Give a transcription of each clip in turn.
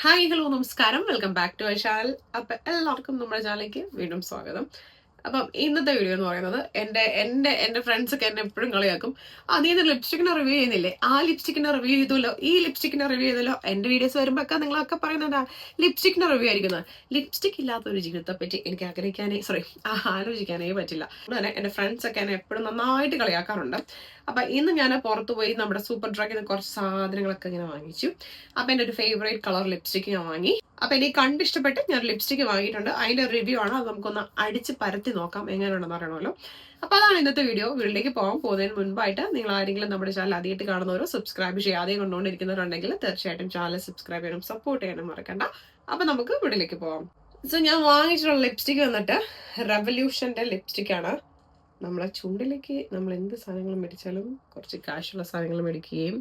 Hi hello നമസ്കാരം. Welcome back to I channel അപ്പൊ എല്ലാവർക്കും നമ്മുടെ ചാനലിലേക്ക് വീണ്ടും സ്വാഗതം. അപ്പം ഇന്നത്തെ വീഡിയോ എന്ന് പറയുന്നത് എന്റെ എന്റെ എന്റെ ഫ്രണ്ട്സ് ഒക്കെ എന്നെ എപ്പോഴും കളിയാക്കും. ആ നീ ഇന്ന് ലിപ്സ്റ്റിക്കിനെ റിവ്യൂ ചെയ്യുന്നില്ലേ? ആ ലിപ്സ്റ്റിക്കിനെ റിവ്യൂ ചെയ്തല്ലോ? ഈ ലിപ്സ്റ്റിക്കിനെ റിവ്യൂ ചെയ്തല്ലോ? എന്റെ വീഡിയോസ് വരുമ്പോ ഒക്കെ നിങ്ങളൊക്കെ പറയുന്നതാ ലിപ്സ്റ്റിക്കിനെ റിവ്യൂ ആയിരിക്കുന്നത് ലിപ്സ്റ്റിക് ഇല്ലാത്ത ഒരു ജീവിതത്തെ പറ്റി എനിക്ക് ആഗ്രഹിക്കാനേ സോറി ആലോചിക്കാനേ പറ്റില്ല. അതുകൊണ്ട് തന്നെ എന്റെ ഫ്രണ്ട്സ് ഒക്കെ എന്നെ എപ്പോഴും നന്നായിട്ട് കളിയാക്കാറുണ്ട്. അപ്പൊ ഇന്ന് ഞാൻ പുറത്ത് പോയി നമ്മുടെ സൂപ്പർ ഡ്രഗിൽ നിന്ന് കുറച്ച് സാധനങ്ങളൊക്കെ ഇങ്ങനെ വാങ്ങിച്ചു. അപ്പൊ എന്റെ ഒരു ഫേവറേറ്റ് കളർ ലിപ്സ്റ്റിക് ഞാൻ വാങ്ങി. അപ്പൊ എനിക്ക് കണ്ടിഷ്ടപ്പെട്ട് ഞാൻ ലിപ്സ്റ്റിക് വാങ്ങിയിട്ടുണ്ട്. അതിന്റെ റിവ്യൂ ആണ്? അത് നമുക്കൊന്ന് അടിച്ച് പരത്തി നോക്കാം. എങ്ങനെയാണെന്ന് അറിയണമല്ലോ. അപ്പൊ അതാണ് ഇന്നത്തെ വീഡിയോ വീട്ടിലേക്ക് പോകാൻ പോകുന്നതിന് മുൻപായിട്ട് നിങ്ങൾ ആരെങ്കിലും നമ്മുടെ ചാനൽ ആദ്യമായിട്ട് കാണുന്നവരോ സബ്സ്ക്രൈബ് ചെയ്യാതെ കൊണ്ടുകൊണ്ടിരിക്കുന്നവരുണ്ടെങ്കിൽ തീർച്ചയായിട്ടും ചാനൽ സബ്സ്ക്രൈബ് ചെയ്യാനും സപ്പോർട്ട് ചെയ്യാനും മറക്കണ്ട. അപ്പൊ നമുക്ക് വീട്ടിലേക്ക് പോകാം. സോ ഞാൻ വാങ്ങിച്ചിട്ടുള്ള ലിപ്സ്റ്റിക് വന്നിട്ട് റെവല്യൂഷന്റെ ലിപ്സ്റ്റിക് ആണ്. നമ്മളെ ചുണ്ടിലേക്ക് നമ്മൾ എന്ത് സാധനങ്ങൾ മേടിച്ചാലും കുറച്ച് കാശുള്ള സാധനങ്ങൾ മേടിക്കുകയും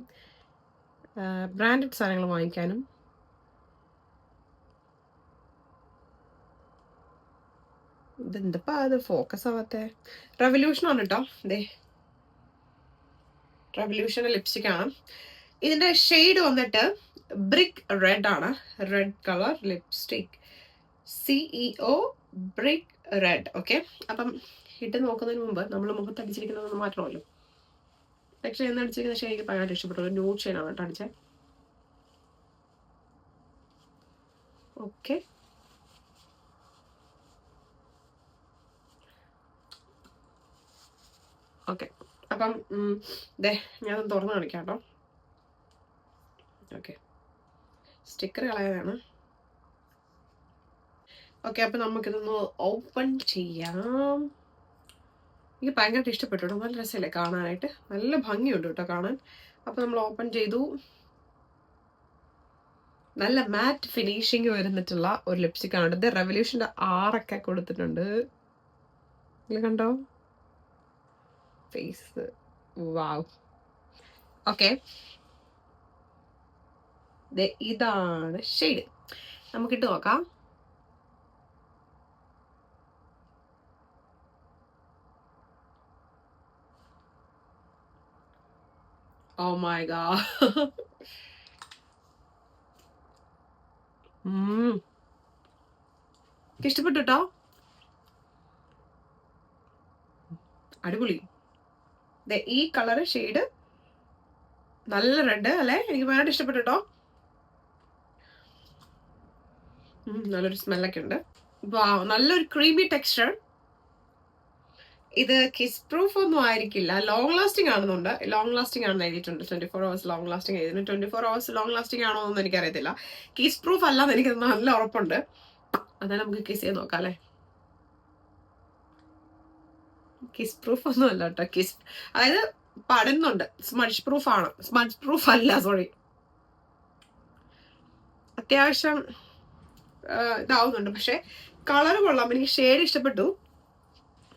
ബ്രാൻഡഡ് സാധനങ്ങൾ വാങ്ങിക്കാനും. ഇതെന്തപ്പാ അത്? ഫോക്കസ് ആവാത്തെ. റെവല്യൂഷൻ ആണ് കേട്ടോ ദേ. റെവല്യൂഷൻ ലിപ്സ്റ്റിക് ആണ്. ഇതിന്റെ ഷെയ്ഡ് വന്നിട്ട് ബ്രിക് റെഡ് ആണ്. Red colour lipstick CEO brick red okay അപ്പം ഇട്ട് നോക്കുന്നതിന് മുമ്പ് നമ്മൾ മുഖത്ത് അടിച്ചിരിക്കുന്നത് മാറ്റണമല്ലോ പക്ഷേ എന്ന് അടിച്ചിരിക്കുന്ന പക്ഷേ എനിക്ക് ഭയങ്കര ഇഷ്ടപ്പെട്ടു. ഒരു ന്യൂഡ് ഷെയ്ഡാണ് കേട്ടോ അടിച്ചത് ഓക്കെ ഓക്കെ അപ്പം ദേ ഞാനൊന്ന് തുറന്ന് കാണിക്കാം കേട്ടോ. Okay sticker കളയാനാണ്. ഓക്കെ അപ്പം നമുക്കിതൊന്ന് ഓപ്പൺ ചെയ്യാം. എനിക്ക് ഭയങ്കരമായിട്ട് ഇഷ്ടപ്പെട്ടു. കേട്ടോ നല്ല രസമല്ലേ കാണാനായിട്ട്? നല്ല ഭംഗിയുണ്ട് കേട്ടോ കാണാൻ. അപ്പം നമ്മൾ ഓപ്പൺ ചെയ്തു. നല്ല മാറ്റ് ഫിനിഷിങ് വരുന്നിട്ടുള്ള ഒരു ലിപ്സ്റ്റിക് ആണ്. ഇത് റെവല്യൂഷന്റെ ആറൊക്കെ കൊടുത്തിട്ടുണ്ട്. കണ്ടോ? ഫേസ് വാവ് ഓക്കെ ഇതാണ് ഷെയ്ഡ് നമുക്കിട്ട് നോക്കാം. ഓ my god. ഇഷ്ടപ്പെട്ടു കേട്ടോ അടിപൊളി. ഈ കളറ് ഷെയ്ഡ് നല്ല റെഡ് അല്ലേ? എനിക്ക് ഭയങ്കര ഇഷ്ടപ്പെട്ടു കേട്ടോ നല്ലൊരു സ്മെല്ലൊക്കെ ഉണ്ട്. വാ നല്ലൊരു ക്രീമി ടെക്സ്ചർ. ഇത് കിസ് പ്രൂഫ് ഒന്നും ആയിരിക്കില്ല. ലോങ് ലാസ്റ്റിംഗ് ആണെന്നുണ്ട്. ലോങ് ലാസ്റ്റിംഗ് ആണെന്ന് എഴുതിയിട്ടുണ്ട്. Twenty four hours long lasting എഴുതി twenty four hours long lasting ആണോ എന്ന് എനിക്ക് അറിയത്തില്ല കിസ് പ്രൂഫ് അല്ല എന്ന് എനിക്ക് നല്ല ഉറപ്പുണ്ട്. അതാ നമുക്ക് കിസ് ചെയ്ത് നോക്കാം അല്ലേ? കിസ് പ്രൂഫ് ഒന്നും അല്ല കേട്ടോ. കിസ് അതായത് പടുന്നുണ്ട്. സ്മഡ്ജ് പ്രൂഫ് ആണ്. സ്മഡ്ജ് പ്രൂഫ് അല്ല സോറി അത്യാവശ്യം ഇതാവുന്നുണ്ട്. പക്ഷെ കളർ കൊള്ളാം. എനിക്ക് ഷെയ്ഡ് ഇഷ്ടപ്പെട്ടു.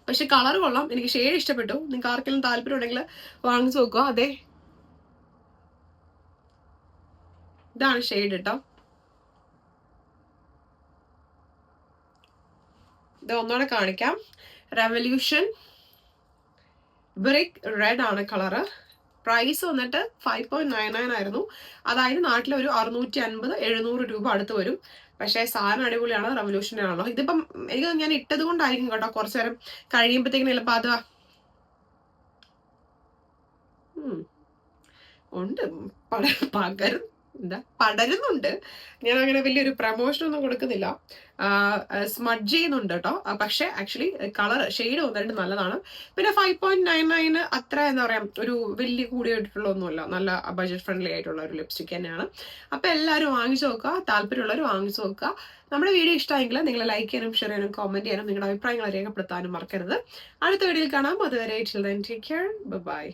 പക്ഷെ കളർ കൊള്ളാം. എനിക്ക് ഷെയ്ഡ് ഇഷ്ടപ്പെട്ടു. നിങ്ങൾക്ക് ആർക്കെങ്കിലും താല്പര്യം ഉണ്ടെങ്കിൽ വാങ്ങിച്ചു നോക്കുക. അതെ. ഇതാണ് ഷെയ്ഡ് കേട്ടോ ഇത് ഒന്നുകൂടെ കാണിക്കാം. റെവല്യൂഷൻ ബ്രിക് റെഡ് ആണ് കളറ്. പ്രൈസ് വന്നിട്ട് ഫൈവ് പോയിന്റ് നയൻ നയൻ ആയിരുന്നു. അതായത് നാട്ടിൽ ഒരു അറുന്നൂറ്റി അൻപത് എഴുന്നൂറ് രൂപ അടുത്ത് വരും. പക്ഷേ സാധനം അടിപൊളിയാണ് റെവല്യൂഷന്റെ ആണല്ലോ. ഇതിപ്പം എനിക്ക് ഞാൻ ഇട്ടത് കൊണ്ടായിരിക്കും കേട്ടോ കുറച്ചു നേരം കഴിയുമ്പോഴത്തേക്കിനും ചിലപ്പോൾ അത് ഉണ്ട്. പകരും എന്താ? പടരുന്നുണ്ട്. ഞാൻ അങ്ങനെ വലിയൊരു പ്രമോഷൻ ഒന്നും കൊടുക്കുന്നില്ല സ്മഡ്ജ് ചെയ്യുന്നുണ്ട് കേട്ടോ. പക്ഷെ ആക്ച്വലി കളർ ഷെയ്ഡ് വന്നിട്ട് നല്ലതാണ്. പിന്നെ ഫൈവ് പോയിന്റ് നയൻ നയൻ അത്ര എന്താ പറയാ ഒരു വലിയ കൂടിയായിട്ടുള്ള ഒന്നുമല്ല നല്ല ബജറ്റ് ഫ്രണ്ട്ലി ആയിട്ടുള്ള ഒരു ലിപ്സ്റ്റിക് തന്നെയാണ്. അപ്പൊ എല്ലാവരും വാങ്ങിച്ചു നോക്കുക. താല്പര്യമുള്ളവർ വാങ്ങിച്ചു നോക്കുക. നമ്മുടെ വീഡിയോ ഇഷ്ടമായെങ്കിൽ നിങ്ങൾ ലൈക്ക് ചെയ്യാനും ഷെയർ ചെയ്യാനും കോമെന്റ് ചെയ്യാനും നിങ്ങളുടെ അഭിപ്രായങ്ങൾ രേഖപ്പെടുത്താനും മറക്കരുത്. അടുത്ത വീഡിയോയിൽ കാണാം. അതുവരെ ടേക്ക് കെയർ ബൈ